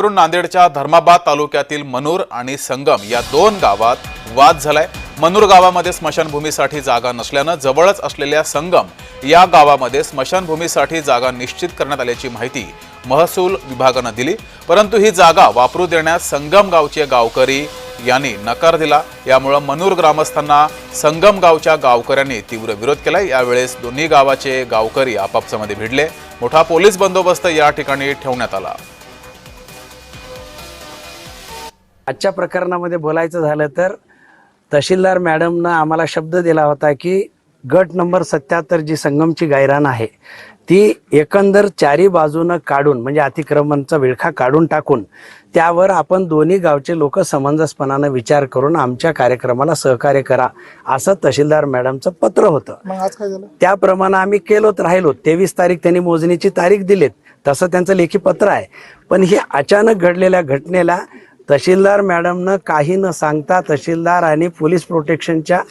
वरून नांदेडच्या धर्माबाद तालुक्यातील मनूर आणि संगम या दोन गावात वाद झालाय. मनूर गावामध्ये स्मशानभूमीसाठी जागा नसल्यानं जवळच असलेल्या संगम या गावामध्ये स्मशानभूमीसाठी जागा निश्चित करण्यात आल्याची माहिती महसूल विभागानं दिली. परंतु ही जागा वापरू देण्यास संगम गावचे गावकरी यांनी नकार दिला. यामुळं मनूर ग्रामस्थांना संगम गावच्या गावकऱ्यांनी तीव्र विरोध केला यावेळेस दोन्ही गावाचे गावकरी आपापसामध्ये भिडले. मोठा पोलीस बंदोबस्त या ठिकाणी ठेवण्यात आला. आजच्या प्रकरणामध्ये बोलायचं झालं तर तहसीलदार मॅडमनं आम्हाला शब्द दिला होता की गट नंबर सत्याहत्तर जी संगमची गायरान आहे ती एकंदर चारी बाजूनं काढून म्हणजे अतिक्रमणचा विळखा काढून टाकून त्यावर आपण दोन्ही गावचे लोक समंजसपणानं विचार करून आमच्या कार्यक्रमाला सहकार्य करा असं तहसीलदार मॅडमचं पत्र होतं. त्याप्रमाणे आम्ही केलोत राहिलो तेवीस तारीख त्यांनी मोजणीची तारीख दिलीत. तसं त्यांचं लेखी पत्र आहे. पण ही अचानक घडलेल्या घटनेला तहसीलदार मॅडमनं काही न सांगता तहसीलदार आणि पोलीस प्रोटेक्शनच्या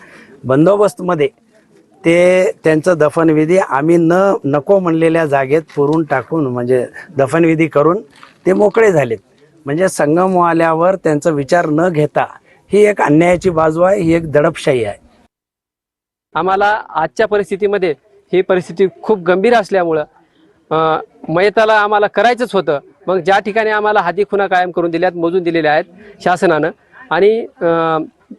बंदोबस्तमध्ये ते त्यांचं दफनविधी आम्ही न नको म्हणलेल्या जागेत पुरून टाकून म्हणजे दफनविधी करून ते मोकळे झालेत. म्हणजे संगमवाल्यावर त्यांचा विचार न घेता ही एक अन्यायाची बाजू आहे ही एक दडपशाही आहे. आम्हाला आजच्या परिस्थितीमध्ये ही परिस्थिती खूप गंभीर असल्यामुळं मयताला आम्हाला करायचंच होतं. मग ज्या ठिकाणी आम्हाला हाती खुणा कायम करून दिल्यात मोजून दिलेल्या आहेत शासनानं. आणि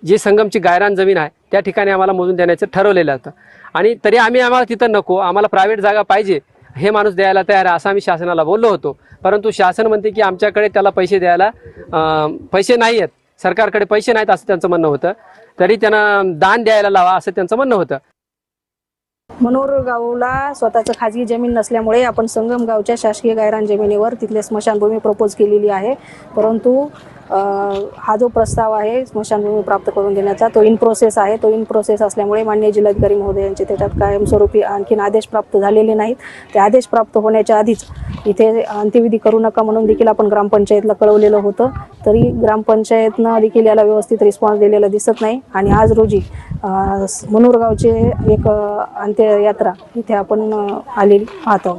जी संगमची गायरान जमीन आहे त्या ठिकाणी आम्हाला मोजून देण्याचं ठरवलेलं होतं. आणि तरी आम्ही आम्हाला तिथं नको आम्हाला प्रायव्हेट जागा पाहिजे हे माणूस द्यायला तयार आहे असं आम्ही शासनाला बोललो होतो. परंतु शासन म्हणते की आमच्याकडे त्याला पैसे द्यायला पैसे नाही आहेत. सरकारकडे पैसे नाहीत असं त्यांचं म्हणणं होतं. तरी त्यांना दान द्यायला लावा असं त्यांचं म्हणणं होतं. मनोर गावला स्वतःचं खाजगी जमीन नसल्यामुळे आपण संगम गावच्या शासकीय गायरान जमिनीवर तिथले स्मशानभूमी प्रपोज केलेली आहे. परंतु हा जो प्रस्ताव आहे स्मशानभूमी प्राप्त करून देण्याचा तो इन प्रोसेस आहे. तो इन प्रोसेस असल्यामुळे मान्य जिल्हाधिकारी महोदयांचे त्याच्यात कायमस्वरूपी आणखीन आदेश प्राप्त झालेले नाहीत. ते आदेश प्राप्त होण्याच्या आधीच इथे अंत्यविधी करू नका म्हणून देखील आपण ग्रामपंचायतला कळवलेलं होतं. तरी ग्रामपंचायतनं देखील याला व्यवस्थित रिस्पॉन्स दिलेला दिसत नाही. आणि आज रोजी मनोरगावचे एक अंत्ययात्रा इथे आपण आलेली पाहत आहोत.